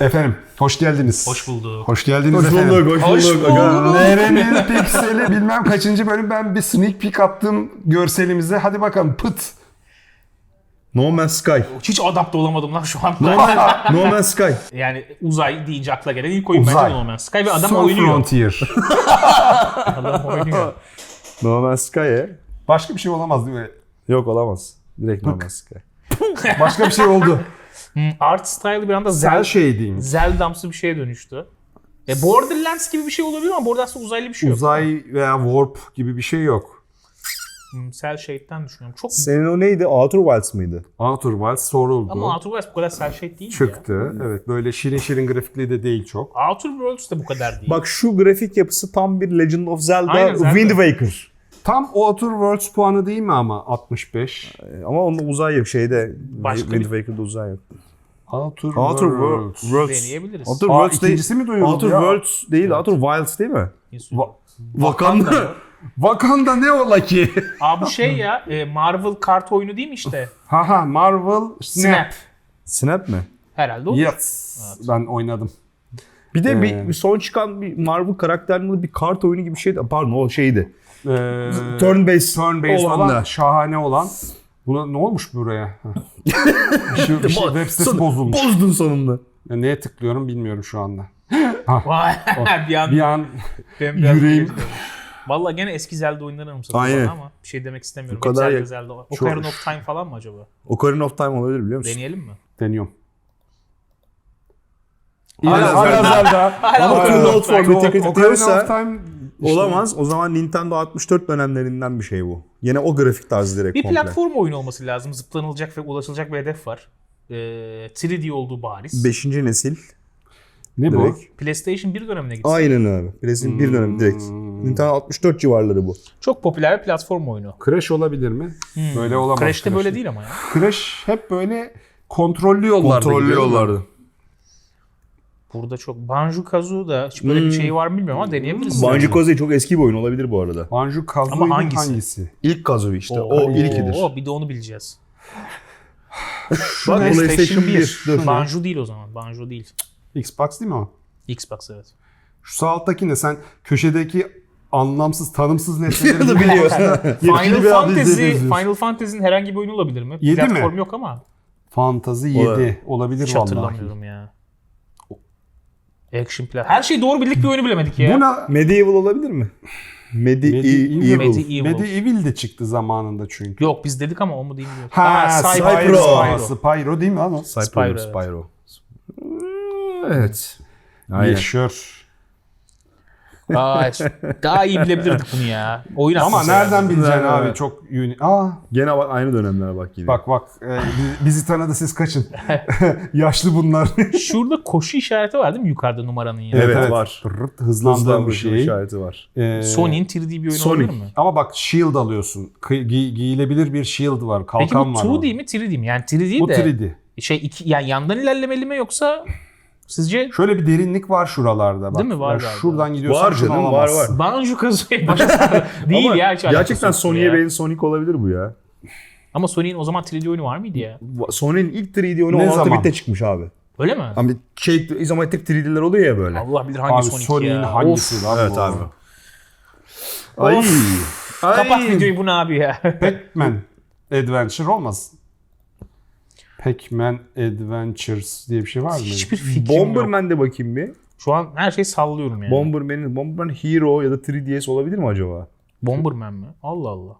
Efendim hoş geldiniz. Hoş bulduk. Hoş geldiniz Hoş efendim. bulduk, hoş, Hoş bulduk. bulduk. Nerenin pikseli bilmem kaçıncı bölüm ben bir sneak peek attım görselimize. Hadi bakalım pıt. No Man's Sky. Hiç adapte olamadım lan şu an. No, Man, no Man's Sky. yani uzay deyince akla gelen ilk oyun Uzay. bence No Man's Sky ve adam Son oynuyor. Frontier. Adam oynuyor. No Man's Sky e? Başka bir şey olamaz değil mi? Yok olamaz. Direkt No Man's Sky. Başka bir şey oldu. Hmm, Art style bir anda Zel shading. Zeldamsı bir şeye dönüştü. E Borderlands gibi bir şey olabilir ama Borderlands'ta uzaylı bir şey yok. Uzay veya warp gibi bir şey yok. Hmm, Cell Shade'den düşünüyorum. Çok Senin o neydi? Outer Wilds mıydı? Outer Wilds soruldu. ama Outer Worlds bu kadar Cell Shade değil ya. Çıktı. Evet böyle şirin şirin grafikli de değil çok. Outer Worlds de bu kadar değil. Bak şu grafik yapısı tam bir Legend of Zelda Aynen, Zelda. Wind Waker. Tam Outer Worlds puanı değil mi ama 65? E, Ama onun uzay yok şeyde. Başka Wind bir- Waker'da uzay yok. Outer, Outer Worlds. Worlds. Worlds. Deneyebiliriz. Outer Aa, Worlds değil. ikincisi mi duyuruldu Outer ya? Worlds değil, Outer Wilds değil mi? Va- Wakanda. Wakanda ne ola ki? Aa bu şey ya e, Marvel kart oyunu değil mi işte? Haha Marvel Snap. Snap. Snap mi? Herhalde o. Yes. Ben oynadım. Bir de Ee. bir, bir son çıkan bir Marvel karakterli bir kart oyunu gibi bir şeydi. Pardon o şeydi. Ee, Turn based, turn based olan olan, da. şahane olan. Buna ne olmuş buraya? Bir şey, bir şey, web sitesi Son- bozulmuş. Bozdun sonunda. Ya neye tıklıyorum bilmiyorum şu anda. Vay bir an Bir an yüreğim- Valla gene eski Zelda oyunları Aynen. bana ama bir şey demek istemiyorum. Bu kadar Hep Zelda, ya- Zelda. Ocarina of Time falan mı acaba? Ocarina of Time olabilir biliyor musun? Deneyelim mi? deniyorum. Hala Hala Zelda. Hala Ama Ocarina of Time. Ocarina of Time işte- olamaz. O zaman Nintendo 64 dönemlerinden bir şey bu. Yine o grafik tarzı direkt Bir komple. platform oyunu olması lazım. Zıplanılacak ve ulaşılacak bir hedef var. Ee, 3D olduğu bariz. Beşinci nesil Ne bu? direkt. PlayStation 1 dönemine gitsin. Aynen abi. Resim bir dönem direkt. Nintendo 64 civarları bu. Çok popüler bir platform oyunu. Crash olabilir mi? Böyle olamaz. Crash'te böyle değil ama ya. Crash hep böyle kontrollü yollarda Kontrollü gidiyor. yollardı. Burada çok Banjo Kazooie da hiç böyle bir şey var mı bilmiyorum ama deneyebiliriz. Banjo Kazooie çok eski bir oyun olabilir bu arada. Banjo Kazooie Ama hangisi? hangisi? İlk Kazooie işte. Oo, o ilkidir. oo, bir de onu bileceğiz. Bak PlayStation 1. Dur. Banjo değil o zaman. Banjo değil. Xbox değil mi o? Xbox evet. Şu sağ alttaki ne? Sen köşedeki anlamsız, tanımsız nesneleri da biliyor. Final Fantasy. Final Fantasy'nin herhangi bir oyunu olabilir mi? Yedi mi? Platform yok ama Fantazi 7 Olabilir. olabilir hiç vallahi. hatırlamıyorum ya. Action plan. Her şeyi doğru bildik bir oyunu bilemedik ya. Bu ne? Medieval olabilir mi? Medi Medieval. Medieval. Medieval de çıktı zamanında çünkü. Yok biz dedik ama o mu değil mi? Ha, Spyro. Spyro. Spyro. Değil mi lan o? Spyro. Spyro, Spyro. evet. Aynen. Yaşar. Aa, daha iyi bilebilirdik bunu ya. Oyun Ama nereden geldi. bileceksin Evet. abi çok uni. Aa Gene bak aynı dönemler bak yine. bak bak e, bi- bizi tanıdı siz kaçın. Yaşlı bunlar. Şurada koşu işareti var değil mi yukarıda numaranın yanında? Evet, var. Tırırt, hızlandığım bir şey. işareti var. Ee, Sony'nin 3D bir oyunu Sony. olabilir mi? Ama bak shield alıyorsun. Kı- gi- giyilebilir bir shield var. Peki bu Kalkan var. 2D orada. mi 3D mi? Yani 3D değil Bu de 3D. şey iki, yani yandan ilerlemeli mi yoksa sizce Şöyle bir derinlik var şuralarda bak. Değil mi? Var Ya galiba. Şuradan gidiyorsan Var canım, var, var. Banjo Kazooie başka değil Ama ya Gerçekten ya. benzer Sonic olabilir bu ya. Ama Sony'nin o zaman 3D oyunu var mıydı ya? Sony'nin ilk 3D oyunu Ne 16 zaman? bitte çıkmış abi. Öyle mi? Hani şey izometrik 3D'ler oluyor ya böyle. Allah bilir hangi Abi Sonic Sony'nin ya. hangisi Of. lan Evet bu? abi. Ay. Kapat videoyu bu ne abi ya? Pac-Man Adventure olmaz. Pac-Man Adventures diye bir şey var mı? Hiçbir fikrim yok. Bomberman de bakayım bir. Şu an her şeyi sallıyorum yani. Bomberman'in Bomberman Hero ya da 3DS olabilir mi acaba? Bomberman mi? Allah Allah.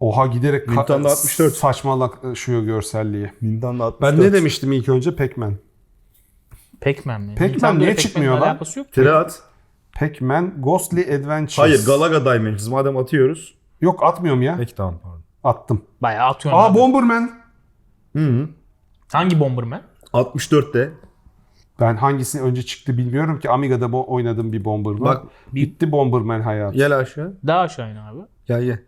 Oha giderek ka- Nintendo 64. saçmalaşıyor görselliği. Nintendo 64. Ben ne demiştim ilk önce Pac-Man. Pac-Man mi? Pac-Man Nintendo'ya niye Pac-Man'le çıkmıyor lan? alakası yok. Tirat. Pac-Man Ghostly Adventures. Hayır Galaga Dimensions. Madem atıyoruz. Yok atmıyorum ya. Peki tamam pardon. Attım. Bayağı atıyorum. Aa abi. Bomberman. Hı hı. Hangi Bomberman? 64'te. Ben hangisi önce çıktı bilmiyorum ki. Amiga'da bo- oynadım bir Bomberman. Bak, bitti Bomberman hayatı. Gel aşağı. Daha aşağı in abi. Gel gel.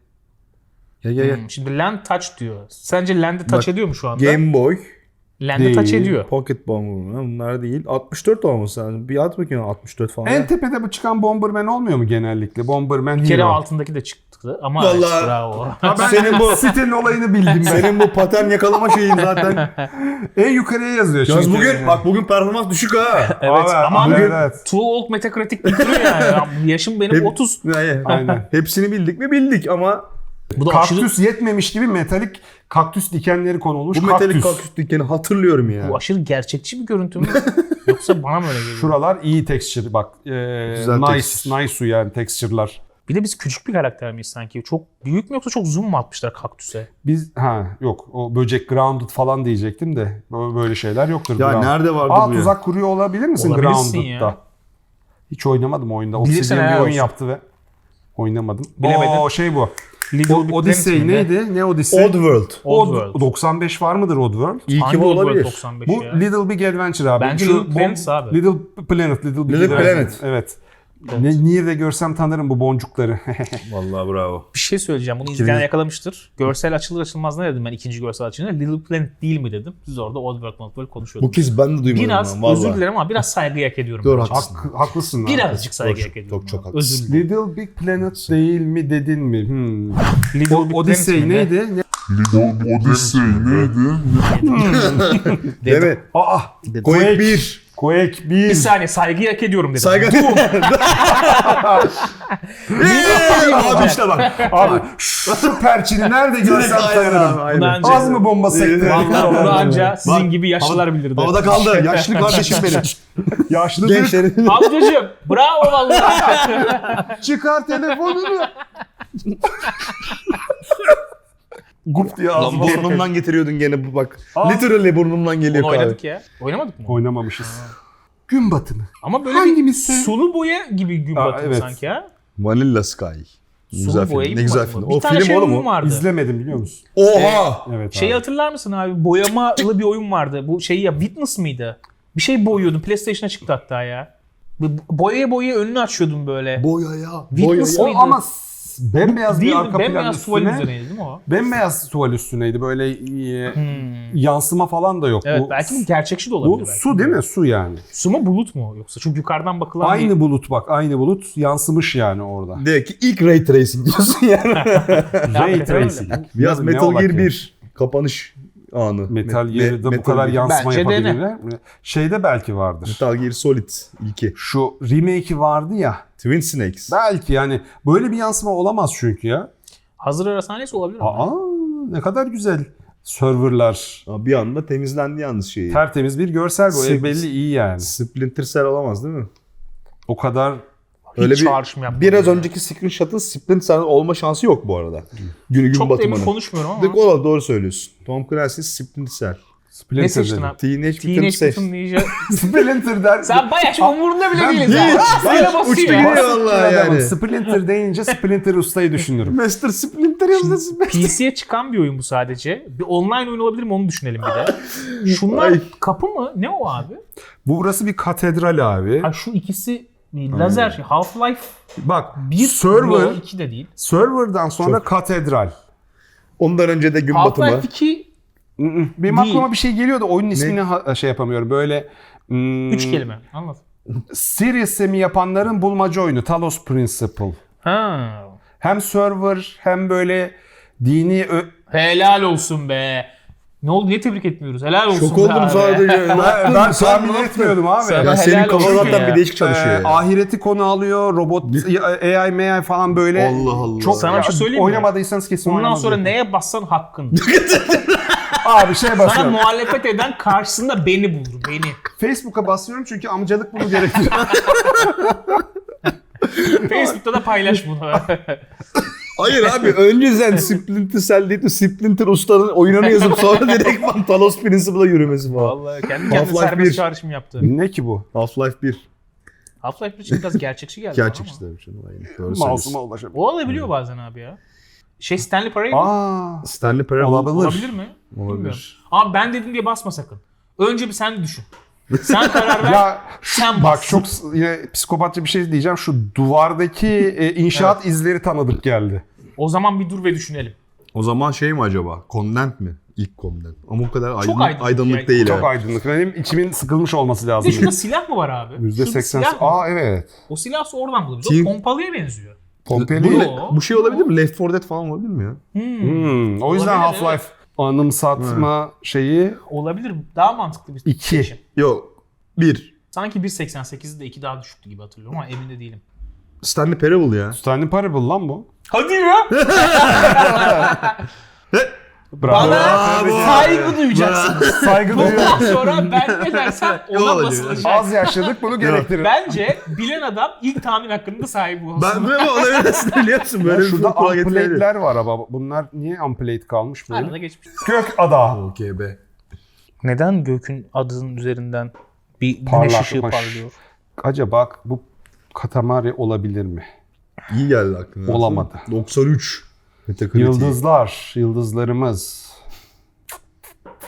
Gel gel gel. Hmm, Şimdi Land Touch diyor. Sence Land'i touch Bak, ediyor mu şu anda? Game Boy. Land'i Değil. touch ediyor. Pocket Bomberman. Bunlar değil. 64 olması lazım. Bir at bakayım 64 falan. En tepede bu çıkan Bomberman olmuyor mu genellikle? Bomberman Bir kere Hero. altındaki de çıktı çıktı ama Vallahi- bravo. Ben Senin bu- sitenin olayını bildim ben. Senin bu patern yakalama şeyin zaten. en yukarıya yazıyor Yalnız çünkü. bugün bak bugün performans düşük ha. evet Abi, ama bugün evet. Too Old Metacritic bitiriyor yani. Ya Yaşım benim Hep- 30. Yani, Aynen. Hepsini bildik mi bildik ama Bu da aşırı, Kaktüs yetmemiş gibi metalik kaktüs dikenleri konulmuş bu kaktüs. metalik kaktüs dikeni hatırlıyorum ya. bu aşırı gerçekçi bir görüntü mü? Yoksa bana mı öyle geliyor? Şuralar iyi texture bak. E, Güzel nice, texture. nice yani texture'lar. Bir de biz küçük bir karakter miyiz sanki? Çok büyük mü yoksa çok zoom mu atmışlar kaktüse? Biz ha yok o böcek grounded falan diyecektim de böyle şeyler yoktur. Ya grounded. nerede vardı Aa bu ya? tuzak kuruyor olabilir misin Olabilirsin grounded'da? Hiç oynamadım oyunda. Obsidian bir oyun olsun. yaptı ve oynamadım. Bilemedim. O şey bu. Little O, Big Odyssey neydi? Ne Odyssey? Oddworld. Old Odd- World. 95 var mıdır Oddworld? İyi ki bu olabilir. 95 Bu ya? Little Big Adventure abi. Bence Şu Little Planet abi. Little Planet, Little Big Little Adventure. Planet. Evet. Ne, niye de görsem tanırım bu boncukları. Vallahi bravo. Bir şey söyleyeceğim. Bunu izleyen yakalamıştır. Görsel açılır açılmaz ne dedim ben ikinci görsel açılınca? Little Planet değil mi dedim. Siz orada Old World, Old World Bu konuşuyordunuz. kez ben de duymadım. Biraz vallahi. özür dilerim ama biraz saygı hak ediyorum. Doğru, haklısın. Hak, haklısın. Birazcık saygı hak ediyorum. çok- çok haklısın. Özür dilerim. Little Big Planet değil mi dedin mi? Hmm. Little O, Big Odyssey Planet neydi? Ne? Odyssey neydi? Değil mi? Aa! Quake 1. Quake 1. Bir saniye saygı hak ediyorum dedim. Saygı. Abi işte bak. Abi şu perçini nerede görsem tanırım. aynen. Bunu anca, Az mı bomba sekti? Vallahi bunu anca sizin Bak, gibi yaşlılar bilirdi. Havada kaldı. Yaşlı kardeşim benim. Yaşlı Gençlerin. Amcacım bravo vallahi. çıkar telefonunu. Gup diye Lan ağzıma burnumdan getiriyordun gene bu bak. Aa. Literally burnumdan geliyor kahve. oynadık ya. Oynamadık mı? Oynamamışız. Gün batımı. Ama böyle Hangimiz bir sulu boya gibi gün Aa, batımı evet. sanki ha. Vanilla Sky. Sulu güzel film. Ne güzel film. Bir O tane film şey oğlum o. vardı. İzlemedim biliyor musun? Oha! Evet Şeyi abi. hatırlar mısın abi? Boyamalı bir oyun vardı. Bu şey ya Witness mıydı? Bir şey boyuyordun. PlayStation'a çıktı hatta ya. Boyaya boyaya önünü açıyordun böyle. Boya ya. Witness O mıydı? ama s- bembeyaz Değil bir arka plan Bembeyaz tuvalin üstüne. üzerineydi değil mi o? Bembeyaz tuval üstüneydi. Böyle e, Hmm. yansıma falan da yok. Evet bu, belki bu gerçekçi de olabilir. bu belki. su değil mi? Su yani. Su mu bulut mu yoksa? Çünkü yukarıdan bakılan Aynı bir... bulut bak. Aynı bulut yansımış yani orada. De ki ilk Ray Tracing diyorsun yani. Ray tracing. Biraz Metal Gear ya? 1 kapanış anı. Metal Me- Gear'da bu Metal kadar Gear. yansıma yapabilirler. Şeyde belki vardır. Metal Gear Solid ilki. Şu remake'i vardı ya. Twin Snakes. Belki yani böyle bir yansıma olamaz çünkü ya. Hazır arasanesi olabilir mi? Aa ne kadar güzel serverlar. Aa, Bir anda temizlendi yalnız şeyi. Tertemiz bir görsel bu. Sim- E, belli iyi yani. Splinter Cell olamaz değil mi? O kadar Hiç Öyle bir çağrışım yapmadım. biraz ya. önceki screenshot'ın Splinter Cell olma şansı yok bu arada. Günü gün Çok da emin batımının. konuşmuyorum ama. Ola doğru söylüyorsun. Tom Clancy Splinter Cell. Splinter Ne seçtin abi? Teenage, Teenage Mutant Mutant Ninja. Ninja. Splinter der. Sen bayağı çok umurunda bile değiliz değil. ya. Böyle Uçtu basıyor gidiyor ya. vallahi Adamım, yani. Splinter deyince Splinter ustayı düşünürüm. Master Splinter yazdı. PC'ye çıkan bir oyun bu sadece. Bir online oyun olabilir mi onu düşünelim bir de. Şunlar Ay. kapı mı? Ne o abi? Bu burası bir katedral abi. Ha şu ikisi lazer şey. Half-Life Bak 1 server 2 de değil. serverdan sonra katedral. Ondan önce de gün batımı. Half-Life 2 Mm, mm. Benim Değil. aklıma bir şey geliyordu. Oyunun ismini ha- şey yapamıyorum. Böyle mm, 3 kelime. Anlat. Seriously mi yapanların bulmaca oyunu. Talos Principle. Ha. Hem server hem böyle dini ö- Helal olsun be. Ne oldu? Niye tebrik etmiyoruz? Helal olsun Şok be oldum abi. sadece. ben, ben tahmin etmiyordum abi. Sen- Ya senin Helal kafa olsun zaten ya. bir değişik çalışıyor. Ee, ya. ahireti konu alıyor. Robot, AI, AI falan böyle. Allah Allah. Çok Sana bir şey söyleyeyim mi? Oynamadıysanız kesin Bundan oynamadınız. sonra neye bassan hakkın. Abi şey Sana basıyorum. muhalefet eden karşısında beni bulur. Beni. Facebook'a basıyorum çünkü amcalık bunu gerektiriyor. Facebook'ta da paylaş bunu. Hayır abi önce sen Splinter Cell değil de Splinter Usta'nın oyununu yazıp sonra direkt Talos Principle'a yürümesi falan. Vallahi kendi kendine Half-Life serbest 1. çağrışım yaptı. ne ki bu? Half-Life 1. Half-Life 1 için biraz gerçekçi geldi Gerçek bana işte ama. canım. Aynen. Doğru Mouse'uma söylüyorsun. ulaşabilir. O olabiliyor bazen abi ya. Şey Stanley Parable Aa, Stanley Parable. Olabilir. olabilir mi? Bilmiyorum. Olabilir. Abi ben dedim diye basma sakın. Önce bir sen düşün. Sen karar ver. ya sen bak çok yine psikopatça bir şey diyeceğim. Şu duvardaki e, inşaat izleri tanıdık geldi. O zaman bir dur ve düşünelim. O zaman şey mi acaba? Content mi? İlk Content. Ama o kadar aydınlık, aydınlık aydınlık, değil. Çok evet. aydınlık. Benim içimin sıkılmış olması Bir de lazım. şurada silah mı var abi? %80. Şurada silah mı? Aa evet. O silah oradan buluyoruz. Team- O pompalıya benziyor. Pompeli. Bu, Yo. bu şey olabilir mi? Left 4 Dead falan olabilir mi ya? Hmm, o yüzden Olabilir, Half-Life anımsatma şeyi Olabilir. Daha mantıklı bir 2. seçim. Yok. 1. Sanki 1.88'de 2 daha düşüktü gibi hatırlıyorum ama emin de değilim. Stanley Parable ya. Stanley Parable lan bu. Hadi ya. Bravo. Bana saygı duyacaksın. Saygı duyuyorum. Bundan sonra ben ne dersem ona basılacak. Az yaşlılık bunu gerektirir. Bence bilen adam ilk tahmin hakkında sahibi olsun. Ben böyle olabilirsin biliyor musun? Ya Böyle bir şurada unplate'ler var ama bunlar niye unplate kalmış böyle? Arada geçmiş. Gök ada. Okey be. Neden gökün adının üzerinden bir güneş Parlakmış. ışığı parlıyor? Acaba bu Katamari olabilir mi? İyi geldi aklına. Olamadı. 93. Metacritic. Yıldızlar, yıldızlarımız.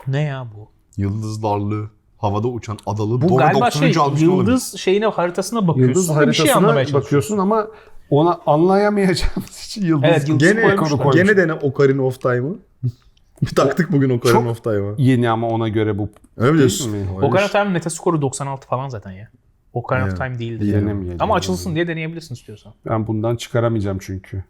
Ne ya bu? Yıldızlarlı. Havada uçan adalı. Bu Doğru, galiba 93 şey almış olabilir. yıldız şeyine haritasına bakıyorsun. Yıldız ve bir şey haritasına anlamaya bakıyorsun ama ona anlayamayacağımız için yıldız. Evet, yıldız Gene konu koymuş. Gene dene Ocarina of Time'ı. bir taktık bugün Ocarina Çok- of Time'ı. Yeni ama ona göre bu. Öyle mi diyorsun? Ocarina of. Time metaskoru 96 falan zaten ya. Ocarina of Evet. Time değildir. Değil. Denemeyelim. Ama açılsın diye deneyebilirsin istiyorsan. Ben bundan çıkaramayacağım çünkü.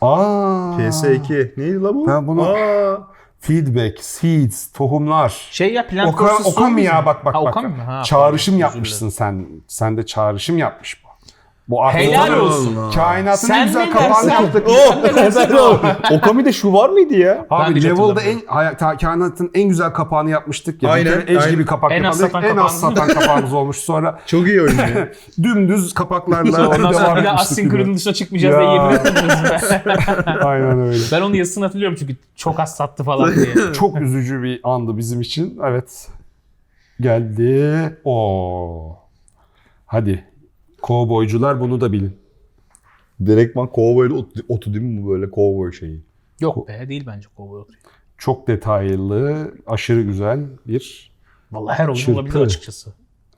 Aa. PS2. Neydi la bu? Ben bunu- Aa, Feedback, seeds, tohumlar. Şey ya Plant Oka. Okami ya bak bak ha, bak. Okami mi? Ha, çağrışım pardon, yapmışsın sen. Sen de çağrışım yapmış bu. Bu Helal olsun. Kainatın en Sen güzel ne kapağını dersen- yaptık. Sen ne dersen o. Okami'de şu var mıydı ya? Ben Abi de hiç Level'da en hay- ta- kainatın en güzel kapağını yapmıştık ya. Aynen, Edge aynen. gibi kapak En az yapalım. satan En az kapağımız. satan kapağımız olmuş. Sonra Çok iyi oyun ya. dümdüz kapaklarla Ondan sonra bir de Asynchron'un dışına çıkmayacağız diye Ya. yemin etmediniz mi? Aynen öyle. Ben onun yazısını hatırlıyorum çünkü çok az sattı falan diye. Çok üzücü bir andı bizim için. Evet. Geldi. O. Hadi. Kovboycular bunu da bilin. Direktman kovboylu otu, otu değil mi bu böyle kovboy şeyi? Yok be değil bence Cowboy Otri. Çok detaylı, aşırı güzel bir Vallahi her oyun Çırpı. olabilir açıkçası.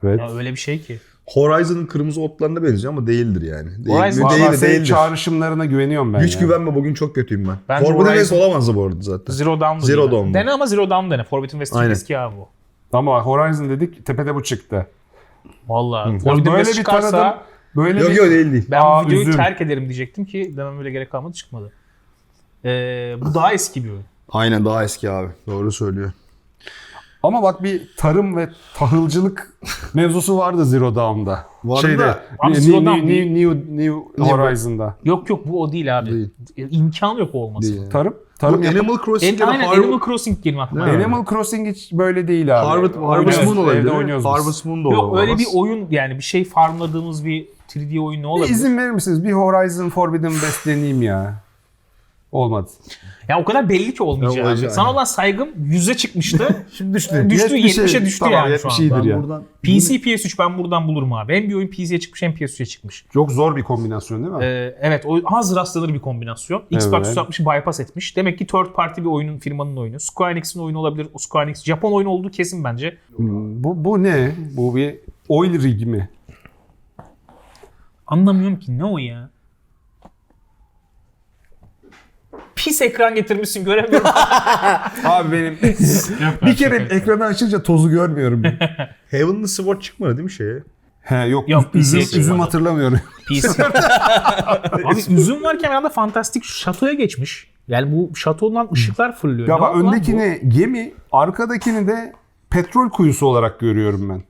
evet. Ya öyle bir şey ki. Horizon'ın kırmızı otlarına benziyor ama değildir yani. Değil, Horizon- Horizon, Vallahi değildir, çağrışımlarına güveniyorum ben Hiç ya. güvenme bugün çok kötüyüm ben. Bence Forbidden West olamazdı bu arada zaten. Zero Dawn da Zero değil. Dawn. Dene ama Zero Dawn dene. Forbidden West çok eski abi bu. Ama Horizon dedik tepede bu çıktı. Valla. Böyle bir çıkarsa tanıdım. Böyle Yok bir... yok değil değil. ben Aa, bu videoyu üzüm. terk ederim diyecektim ki demem öyle gerek kalmadı çıkmadı. Ee, bu daha eski bir oyun. Aynen daha eski abi. Doğru söylüyor. Ama bak bir tarım ve tahılcılık mevzusu vardı Zero Dawn'da. Vardı Şeyde, da- Abi New, Zero New, Dawn değil. New, New, New Horizon'da. Yok yok bu o değil abi. Değil. İmkan yok olması. Değil. yani. Tarım, Bu Animal Crossing En, ya da aynen Harvard, Animal Crossing gelin aklıma. Değil mi? Animal Crossing hiç böyle değil abi. Harvard, Harvest Oynuyoruz, Moon olabilir. Evde oynuyoruz biz. Harvest Moon da Yok öyle bir oyun yani bir şey farmladığımız bir 3D oyun ne Bir olabilir? izin verir misiniz? Bir Horizon Forbidden West deneyeyim ya. Olmadı. Ya o kadar belli ki olmayacak. Ya olacak, Sana olan saygım 100'e çıkmıştı. Şimdi düştü. Düştü, 70'e düştü tamam, yani şu 70 anda. ya. buradan PC PS3 ben buradan bulurum abi. Hem bir oyun PC'ye çıkmış hem PS3'e çıkmış. Çok zor bir kombinasyon değil mi? Ee, evet o az rastlanır bir kombinasyon. Xbox Evet. 360'ı bypass etmiş. Demek ki third party bir oyunun firmanın oyunu. Square Enix'in oyunu olabilir. O Square Enix Japon oyunu olduğu kesin bence. Hmm, Bu, bu ne? Bu bir oil rig mi? Anlamıyorum ki ne o ya? Pis ekran getirmişsin göremiyorum. Abi benim bir kere ekranı açınca tozu görmüyorum. Heavenly Sword çıkmadı değil mi şeye? He yok, Yok, üzüm, üzüm çıkmadı. hatırlamıyorum. PC. Abi üzüm varken anda fantastik şatoya geçmiş. Yani bu şatodan ışıklar fırlıyor. Ya Ne bak oldu lan bu? öndekini gemi, arkadakini de petrol kuyusu olarak görüyorum ben.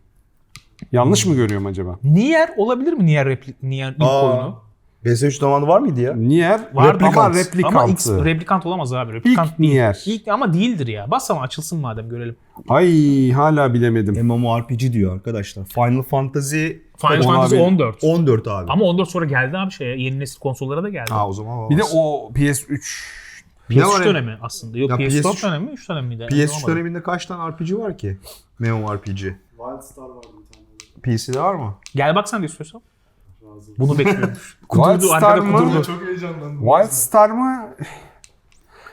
Yanlış mı görüyorum acaba? Nier olabilir mi Nier, repli, Nier ilk Aa, oyunu? PS3 zamanı var mıydı ya? Nier Vardı ama ama, replikantı. ama X, replikant olamaz abi. Replikant İlk Nier. İlk ama değildir ya. Bas ama açılsın madem görelim. Ay hala bilemedim. MMORPG diyor arkadaşlar. Final Fantasy Final Fantasy abi- 14. 14 abi. Ama 14 sonra geldi abi şeye. Yeni nesil konsollara da geldi. Ha o zaman olmaz. Bir de o PS3 Ne var PS3 ya? dönemi aslında. Yok Ya PS4 PS3 dönemi 3 dönemi miydi? PS3 Anlamadım. döneminde kaç tane RPG var ki? MMORPG. Wildstar vardı bir tane. PC'de var mı? Gel bak sen de istiyorsan. Bunu. Wildstar kudurdu arkada mı? kudurdu. Çok heyecanlandım. Wildstar mı?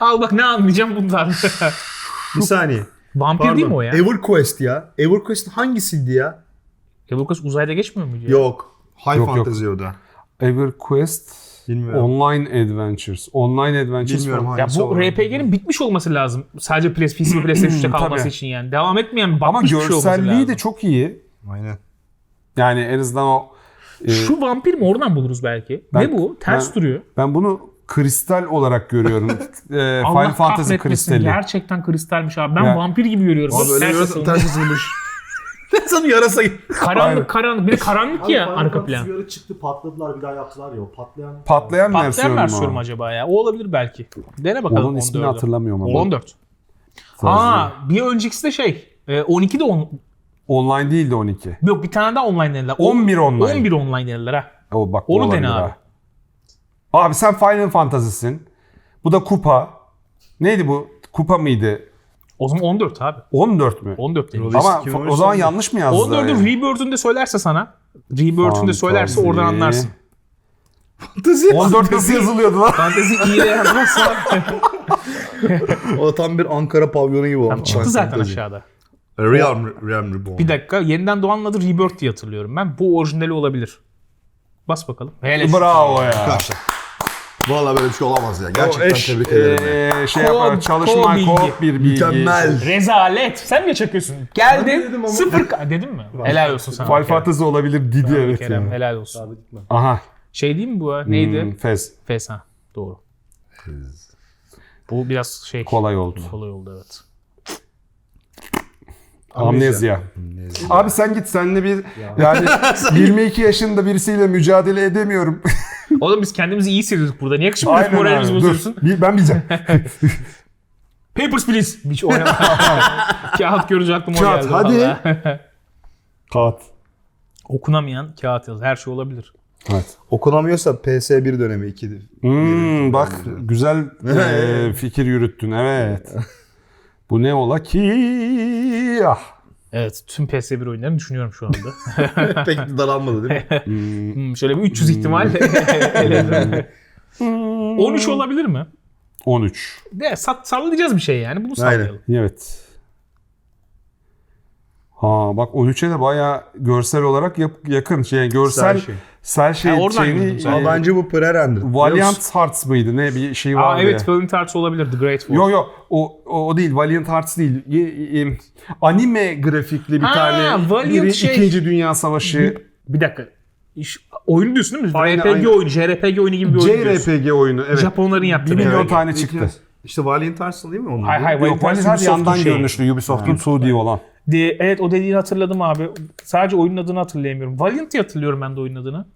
Al bak ne anlayacağım bundan. Bir saniye. Vampir Pardon. değil mi o ya? EverQuest ya. EverQuest hangisiydi ya? Evokas uzayda geçmiyor muydu ya? Yok. High Yok, yok. Fantasy o da. EverQuest Bilmiyorum. Online Adventures. Online Adventures Bilmiyorum falan. Ya hangisi bu olabilir. RPG'nin bitmiş olması lazım. Sadece PS, PC ve PlayStation'da kalması Tabii. için yani. Devam etmeyen bir Ama batmış bir şey olması görselliği lazım. de çok iyi. Aynen. Yani en azından o Ee, Şu vampir mi? Oradan buluruz belki. Ben- ne bu? Ters ben- duruyor. Ben bunu kristal olarak görüyorum. Ee, Allah Final Fantasy kristali. Gerçekten kristalmiş abi. Ben Ya- vampir gibi görüyorum. Abi öyle Ters asılmış. Sen yarasa. Karanlık karanlık. Bir de karanlık Abi ya Final arka plan. bir ara çıktı patladılar bir daha yaptılar ya o patlayan. Patlayan Patlayan versiyonu mu? mu acaba ya? O olabilir belki. Dene bakalım Onun ismini 14'ü. hatırlamıyorum ama. 14. Ha bir öncekisi de şey. e, 12 de on... Online değil de 12. Yok bir tane daha online denediler. 11 online. 11 online denediler ha. O bak Onu olabilir dene ha. abi. Abi sen Final Fantasy'sin. Bu da kupa. Neydi bu? Kupa mıydı? O zaman 14 abi. 14 mü? 14 demiş. Release Ama 2013 o zaman yanlış mı yazdılar? 14'ün yani? Rebirth'ünde söylerse sana. Rebirth'ünde söylerse oradan anlarsın. 14 nasıl yazılıyordu lan? Fantezi iyi yazmazsa O da tam bir Ankara pavyonu gibi olmuş. Tam çıktı zaten aşağıda. Realm, Realm Reborn. Bir dakika yeniden doğanın adı Rebirth diye hatırlıyorum ben. Bu orijinali olabilir. Bas bakalım. Hele Bravo ya. Arkadaşlar. Valla böyle bir şey olamaz ya. Gerçekten O eş, tebrik ederim. ya. eee, şey yapar, kod çalışma bilgi. kod bir bilgi. Mükemmel. Rezalet. Sen mi çakıyorsun? Geldin. dedim ama- Sıfır. ka- Dedin mi? Helal olsun sana. Final Kerem. Fantasy olabilir Didi evet Kerem ya. helal olsun. Aha. Şey değil mi bu? ha? Neydi? Hmm, Fez. Fes ha. Doğru. Bu biraz şey. Kolay oldu. Kolay oldu evet. Amnezya. Abi sen git senle bir yani 22 yaşında birisiyle mücadele edemiyorum. Oğlum biz kendimizi iyi hissediyorduk burada. Niye şimdi Aynen moralimizi. Dur. bozuyorsun? Bir- Ben bileceğim. Papers, please. Hiç oynama. kağıt görünce aklıma o Kağıt, geldi. hadi. Kağıt. Okunamayan kağıt yaz. Her şey olabilir. Evet. Okunamıyorsa PS1 dönemi 2. Hmm, bak güzel eee, fikir yürüttün evet. Bu ne ola ki? Ah. Evet. Tüm PS1 oyunlarını düşünüyorum şu anda. Pek daralmadı değil mi? Hmm, şöyle bir 300 ihtimal. Elinde. 13 olabilir mi? 13. De, sat, sallayacağız bir şey yani. Bunu Aynen. sallayalım. Evet. Ha bak 13'e de bayağı görsel olarak yap- yakın şey görsel şey. sel şey Ha, oradan şeyini girdim sen. e, Ama bence bu pre-render. Valiant Hearts mıydı ne bir şey Aa, vardı. evet Valiant Hearts olabilir. The Great War. Yo yo o, o o değil Valiant Hearts değil. Y- y- anime grafikli bir Ha, tane Valiant biri şey- İkinci Dünya Savaşı Bir dakika. İş, oyunu diyorsun değil mi? Aynen, RPG aynen. oyunu, JRPG oyunu gibi bir oyun diyorsun. JRPG oyunu evet. Japonların yaptığı. Bir milyon tane çıktı. İşte Valiant Hearts değil mi onun? Hay hay Yok Valiant Ubisoft'un yandan şeyi. görünüşlü Ubisoft'un 2D olan. De, evet o dediğini hatırladım abi. Sadece oyunun adını hatırlayamıyorum. Valiant diye hatırlıyorum ben de oyunun adını.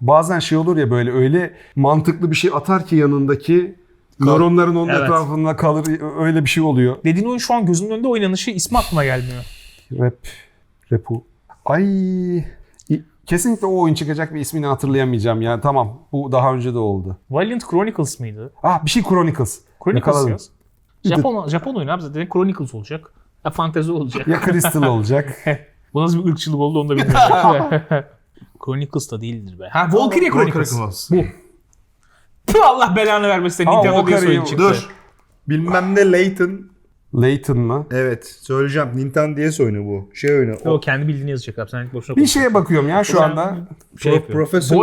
Bazen şey olur ya böyle öyle mantıklı bir şey atar ki yanındaki nöronların onun Evet. etrafında kalır öyle bir şey oluyor. Dediğin oyun şu an gözümün önünde oynanışı ismi aklıma gelmiyor. Rap. Repu. Ay. Kesinlikle o oyun çıkacak ve ismini hatırlayamayacağım ya. Tamam. Bu daha önce de oldu. Valiant Chronicles mıydı? Ah bir şey Chronicles. Chronicles yaz. Japon, Japon oyunu abi zaten Chronicles olacak. Ya fantezi olacak. Ya Crystal olacak. Bu nasıl bir ırkçılık oldu onu da bilmiyorum. Chronicles da değildir be. Ha Valkyrie Chronicles. Bu. Tüh, Allah belanı vermesin. Nintendo diye Valkyrie- oyun çıktı. Dur. Bilmem ne Layton. Layton mı? Evet söyleyeceğim. Nintendo DS oyunu bu. Şey oyunu. O kendi bildiğini yazacak abi. Sen boşuna Bir şeye bakıyorum ya şu anda. şey Pro- o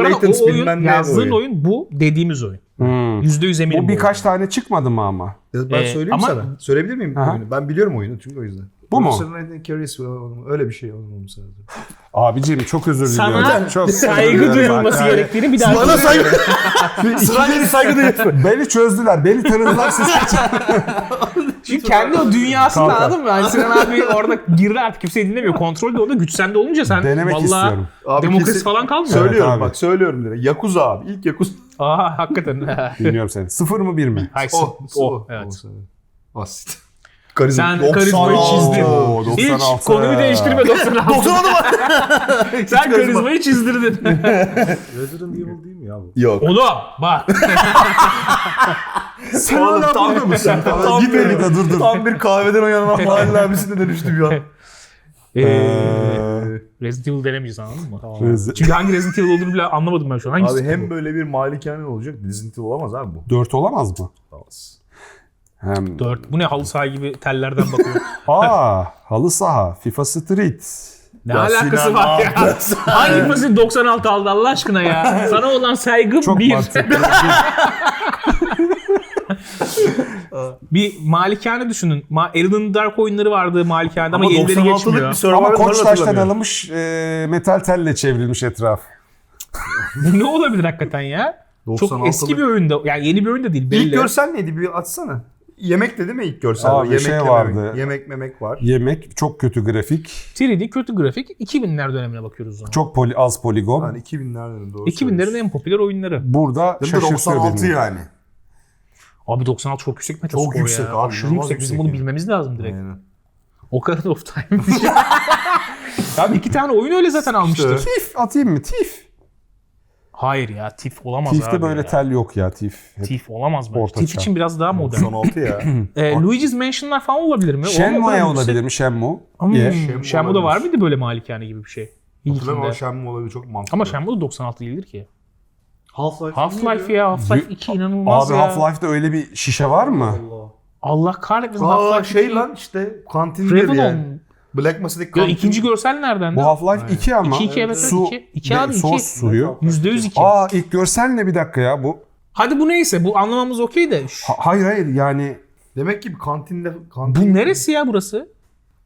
oyun bilmem ne yazdığın oyun. oyun bu dediğimiz oyun. Hmm. %100 eminim O bu birkaç tane çıkmadı mı ama? Ya Ben Ee, söyleyeyim ama- sana. Söyleyebilir miyim Aha. oyunu? Ben biliyorum oyunu çünkü o yüzden. Bu mu? Layton Curious öyle bir şey olmaması lazım. Abicim çok özür diliyorum. Sana çok özür saygı diliyorum. duyulması gerektiğini bir daha Bana saygı. Sırayla saygı duyuyorsun. Beni çözdüler. Beni tanıdılar siz. Çünkü kendi o dünyasında Kanka. anladın mı? Hani Sinan abi orada girdi artık kimseyi dinlemiyor. Kontrol de orada güç sende olunca sen Denemek vallahi istiyorum. Abi demokrasi kesin- falan kalmıyor. Söylüyorum abi. bak söylüyorum direkt. Yakuza abi. İlk Yakuza. Aa hakikaten. Bilmiyorum seni. Sıfır mı bir mi? Hayır, O. o. Evet. Basit. Karizma. Sen karizmayı çizdin. Oo, Hiç 96. konuyu değiştirme 96. 96 var. Sen karizmayı çizdirdin. Resident Evil değil mi ya bu? Yok. Oğlum bak. Sen Oğlum hala tam mısın? Tam Git bir, bir de dur dur. tam bir kahveden uyanan mahalle abisine dönüştüm ya. Ee, Ee, Resident Evil denemeyeceğiz anladın mı? Rezi- Çünkü hangi Resident Evil olduğunu bile anlamadım ben şu an. Hangisi? Abi hem böyle bir malikane olacak. Resident Evil olamaz abi bu. Dört olamaz mı? Olamaz. Hem... 4. Bu ne halı saha gibi tellerden bakıyor. Aa, halı saha, FIFA Street. Ne Ya alakası Sinan var ya? Hangi pası 96 aldı Allah aşkına ya? Sana olan saygım Çok bir. Bir malikane düşünün. Ma Alien Dark oyunları vardı malikanede ama, Ama 96'lık geçmiyor. bir Ama koç taştan alınmış, e, metal telle çevrilmiş etraf. Bu ne olabilir hakikaten ya? Çok 96'lık. eski bir oyunda. Yani yeni bir oyun da değil belli. İlk görsel neydi bir açsana. Yemek de değil mi ilk görsel? Abi yemek şey vardı. Yemek memek var. Yemek çok kötü grafik. 3D kötü grafik 2000'ler dönemine bakıyoruz o zaman. Çok poli, az poligon. Yani 2000'lerden doğru 2000'lerin en popüler oyunları. Burada Hem de şaşırtıyor 96 beni. yani. Abi 96 çok yüksek metaskor Çok yüksek ya. abi, Aşırı inanılmaz yüksek. Bizim yüksek bunu bilmemiz lazım direkt. Aynen. Ocarina of Time. Abi iki tane oyun öyle zaten almıştır. İşte. Tif atayım mı? Tif. Hayır ya TIF olamaz Tif'te abi böyle ya. tel yok ya Tif. Hep TIF olamaz bence. Orta TIF çağ. için biraz daha modern. 96 ya. ee, Luigi's Mansion'lar falan olabilir mi? Shenmue'ya yüksek- olabilir mi? Shenmue. Hmm, Ye. Shenmue Shenmue'da var olabilir. mıydı böyle malikane gibi bir şey? Hatırlamam ama İlkinde. Shenmue olabilir çok mantıklı. Ama Shenmue da 96 değildir ki. Half-Life. Half-Life ya. Half-Life Y- 2 inanılmaz Abi ya. Half-Life'da öyle bir şişe var mı? Allah. Allah kahretmesin Aa Half-Life şey 2. lan işte kantindir Revenant. yani. Black Masa'daki Ya kantin. ikinci görsel nereden? Bu Half-Life 2 ama. 2 evet Su, 2. 2 ve abi 2. sos suyu. %100 2. Aa ilk görsel ne bir dakika ya bu. Hadi bu neyse bu anlamamız okey de. Şu- Ha- hayır hayır yani Demek ki bir kantinde... Kantin... Bu neresi ya burası?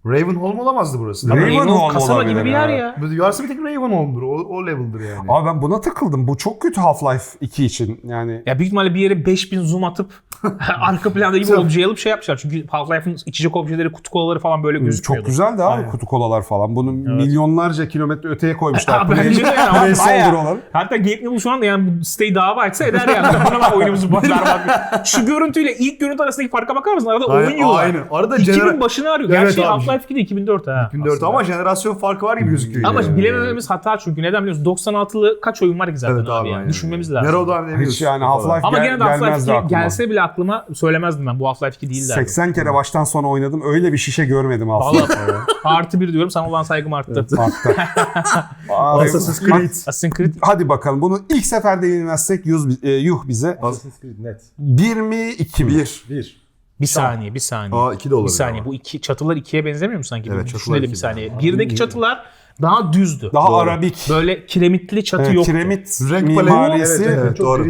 Ravenholm olamazdı burası. Raven- Değil mi? Ravenholm kasaba olabilir gibi bir yer ha. ya. Bu Yarısı bir tek Ravenholm'dur. O, o level'dır yani. Abi ben buna takıldım. Bu çok kötü Half-Life 2 için. Yani Ya büyük ihtimalle bir yere 5000 zoom atıp arka planda gibi obje alıp şey yapmışlar. Çünkü Half-Life'ın içecek objeleri, kutu kolaları falan böyle gözükmüyordu. çok güzeldi abi Aynen. kutu kolalar falan. Bunu milyonlarca kilometre öteye koymuşlar. Ha, bence de yani ama bayağı. Hatta Gabe Newell şu anda yani bu siteyi dava açsa eder yani. Bana bak oyunumuzu berbat. Şu görüntüyle ilk görüntü arasındaki farka bakar mısın? Arada 10 Aynen, yıl var. aynen. Arada 2000 genera- başını arıyor. Evet Gerçi abi. Half-Life 2 de 2004 ha. 2004 ama jenerasyon farkı var gibi gözüküyor. Ama yani. bilemememiz hata çünkü neden biliyorsun? 96'lı kaç oyun var ki zaten Evet abi, abi. yani. Düşünmemiz lazım. Nero'dan ne Hiç yani Half-Life Ama gel- gene de Half-Life gelmezdi 2 aklıma. gelse bile aklıma söylemezdim ben. Bu Half-Life 2 değil derdim. 80 kere baştan sona oynadım. Öyle bir şişe görmedim Half-Life'da. Artı bir diyorum sana olan saygım arttı. Baktı. Abi, Assassin's Creed. Assassin's Creed Hadi bakalım bunu ilk seferde yenilmezsek yuh, e, yuh bize. Assassin's Creed net. 1 mi 2 mi? 1. Bir. Bir saniye bir saniye. Aa 2 de olabilir. bir saniye ama. bu iki çatılar ikiye benzemiyor mu sanki? Evet, Bir çatılar Düşünelim bir iki saniye. Birdeki çatılar daha düzdü. Daha Doğru. arabik. Böyle kiremitli çatı Evet, yoktu. kiremit Renk mimarisi. paleti- Evet, Çok doğru.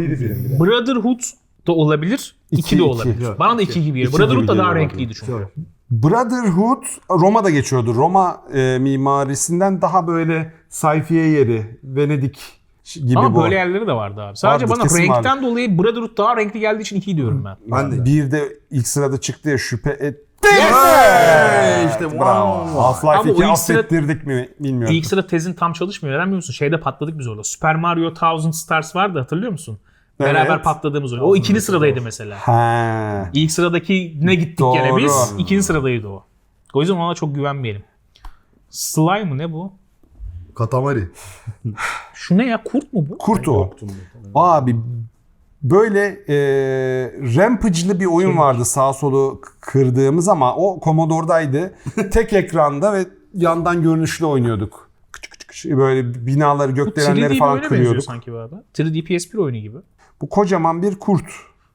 Brotherhood da olabilir. İki, iki de iki. olabilir. Evet, Bana da iki gibi geliyor. İki Brotherhood gibi da daha geliyor renkliydi çünkü. Doğru. Brotherhood Roma'da geçiyordu. Roma e, mimarisinden daha böyle sayfiye yeri. Venedik gibi Ama bu. böyle yerleri de vardı abi. Sadece Vardır, bana kesin renkten dolayı Brotherhood daha renkli geldiği için iki diyorum ben. Ben de. Bir de ilk sırada çıktı ya şüphe et. Hey, işte Bravo. wow. Half-Life Ama o 2 ilk sıra- affettirdik mi bilmiyorum. İlk sıra tezin tam çalışmıyor. Neden biliyor musun? Şeyde patladık biz orada. Super Mario Thousand Stars vardı hatırlıyor musun? Evet. Beraber patladığımız oyun. O ikinci sıradaydı mesela. Ha. İlk sıradaki ne gittik Doğru. gene biz. İkinci sıradaydı o. O yüzden ona çok güvenmeyelim. Slime mı ne bu? Katamari. Şu ne ya? Kurt mu bu? Kurt o. Abi böyle e, rampage'lı bir oyun vardı sağ solu kırdığımız ama o Commodore'daydı. Tek ekranda ve yandan görünüşlü oynuyorduk. Küçük küçük küçük böyle binaları gökdelenleri 3D bir falan kırıyorduk. sanki bu abi. 3D PS1 oyunu gibi. Bu kocaman bir kurt.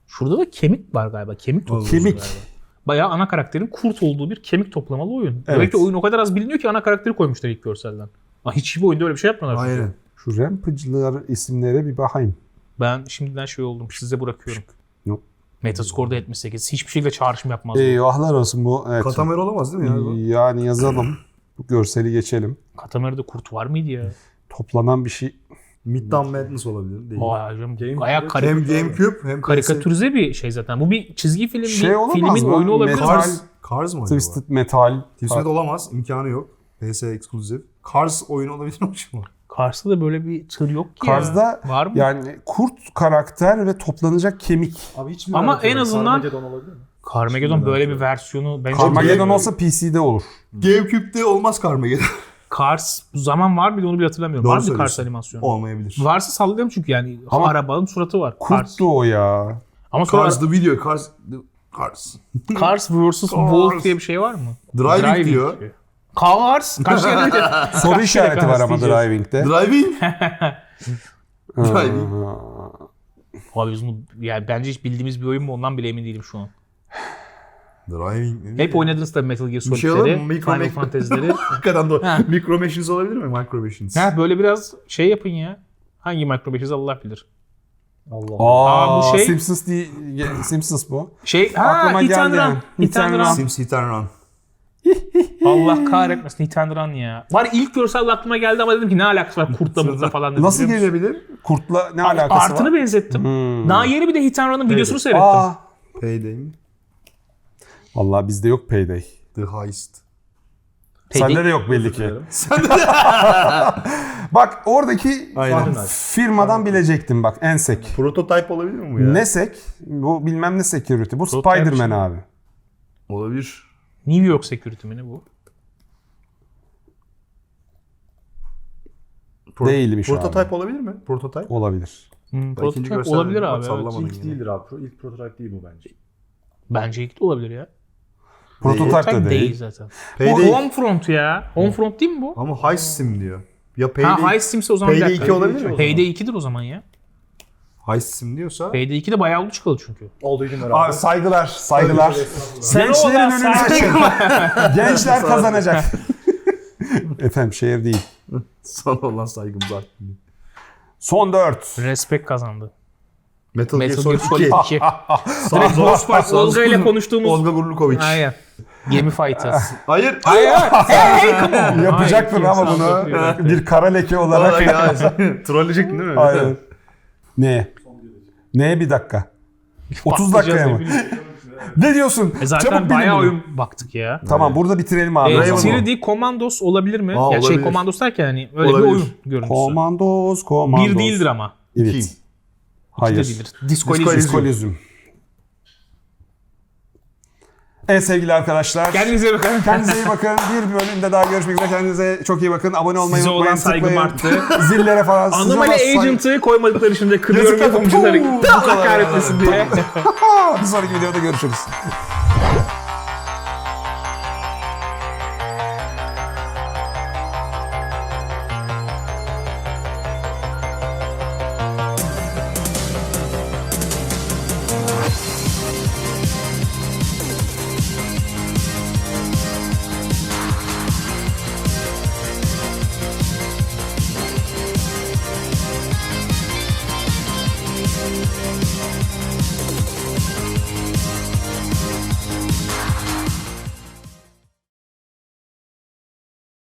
Şurada da kemik var galiba. Kemik topluyoruz Kemik. galiba. Bayağı ana karakterin kurt olduğu bir kemik toplamalı oyun. Evet. Demek ki oyun o kadar az biliniyor ki ana karakteri koymuşlar ilk görselden. Aa, hiçbir oyunda öyle bir şey çünkü. Aynen. Şu rampage'lılar isimlere bir bakayım. Ben şimdiden şey oldum. Size bırakıyorum. Yok. Metascore'da 78. Hiçbir şekilde çağrışım yapmaz. Eyvahlar olsun bu. Evet. Katamari olamaz değil mi ya? bu? Yani yazalım. Bu görseli geçelim. Katamera'da kurt var mıydı ya? Toplanan bir şey. Midtown Madness olabilir. Değil. Vay hocam. Game- Bayağı Hem karik- Gamecube hem karikatürize bir şey zaten. Bu bir çizgi film, Şey bir olamaz filmin mı? oyunu olabilir. Metal- Cars, Cars mı acaba? Twisted Metal. Twisted olamaz. imkanı yok. PS eksklusif. Cars oyunu olabilir mi acaba? Cars'ta da böyle bir tır yok ki Cars'da ya. Var mı? Yani kurt karakter ve toplanacak kemik. Abi hiç mi Ama en azından- Carmageddon olabilir mi? Carmageddon böyle bir versiyonu bence Carmageddon olsa PC'de olur. Gamecube'de olmaz Carmageddon. Cars bu zaman var mıydı onu bile hatırlamıyorum. Doğru var mı Cars söylüyorsun. animasyonu? Olmayabilir. Varsa sallıyorum çünkü yani Ama- arabanın suratı var. Cars. Kurttu o ya. Ama sonra Cars Cars, the video. Cars. The, Cars. Cars vs. Wolf diye bir şey var mı? Driving, diyor. Cars. Kaç kere de- Soru kaç kere işareti var ama diyeceğiz? driving'de. Driving. Aa, Driving. Abi biz bunu yani bence hiç bildiğimiz bir oyun mu ondan bile emin değilim şu an. Driving. ne Hep oynadınız tabii Metal Gear şey Solid'leri, mu? Micro Final Mac- Fantasy'leri. Hakikaten doğru. Ha. Micro Machines olabilir mi? Micro Machines. ha böyle biraz şey yapın ya. Hangi Micro 500 Allah bilir. Allah. Aa, Aa, bu şey- Simpsons değil. Simpsons bu. Şey ha Aklıma Hit and geldi. Run. Hit and Hit and. Run. Sims Hit and Run. Allah kahretmesin Hit and Run ya. Var ilk görsel aklıma geldi ama dedim ki ne alakası var kurtla mutla falan dedim. Nasıl biliyor musun? gelebilir? Kurtla ne alakası Artını var? benzettim. Hmm. Daha yeni bir de Hit and Run'ın videosunu seyrettim. Aa. Payday mi? Vallahi bizde yok payday. The Heist. Payday. Sende de yok belli ki. Bak oradaki Aynen. firmadan bilecektim bak Ensek. Prototype olabilir mi bu ya? Nesek bu bilmem ne security. Bu Prototype Spider-Man şey. abi. Olabilir. New York Security mi ne bu? Pro- Değilmiş Prototype abi. olabilir mi? Prototype. Olabilir. Hmm, prototype olabilir abi. Evet. İlk yine. değildir abi. Pro- İlk prototype değil bu bence. Bence ilk de olabilir ya. Prototype Prototype de değil değil. zaten. Payday. Bu Homefront ya. Homefront değil mi bu? Ama Heist Sim diyor. Ya Payday, Ha Heist Sim'se o zaman bir Payday dakika. 2 olabilir mi? Payday 2'dir o zaman ya. Heist Sim diyorsa Payday 2 de bayağı oldu çıkalı çünkü. Oldu günler Abi abi. saygılar, saygılar. Gençlerin önünü açın. Gençler kazanacak. Efendim şehir değil. sana olan saygımız arttı. Son 4. Respect kazandı. Metal, Metal Gear Solid 2. Solid 2. Direkt Boss Fight Olga ile konuştuğumuz. Olga Gurlukovic. Aynen. Gemi fight'ı. Hayır. Hayır. hey, come on. Yapacaktın Hayır, ama bunu bir kara leke olarak. Trolleyecektin değil mi? Aynen. Ne? Ne bir dakika? 30 dakikaya mı? Ne diyorsun? E zaten Çabuk bayağı bunu. oyun baktık ya. Tamam burada bitirelim abi. E, o zaman. 3D Commandos olabilir mi? Aa, ya şey olabilir. Commandos derken hani öyle Olabilir. bir oyun görüntüsü. Komandos, komandos. Bir değildir ama. Evet. İki. Hayır. Disco Elysium. Disco Elysium. Evet sevgili arkadaşlar. Kendinize bakın. Kendinize iyi bakın. Bir bölümde daha görüşmek üzere. Kendinize çok iyi bakın. Abone olmayı Size unutmayın. olan saygım arttı. Zillere falan. size Anomaly Agent'ı koymadıkları için de kırıyorum yapımcıları. Bu kadar kahretmesin diye. Bir sonraki videoda görüşürüz.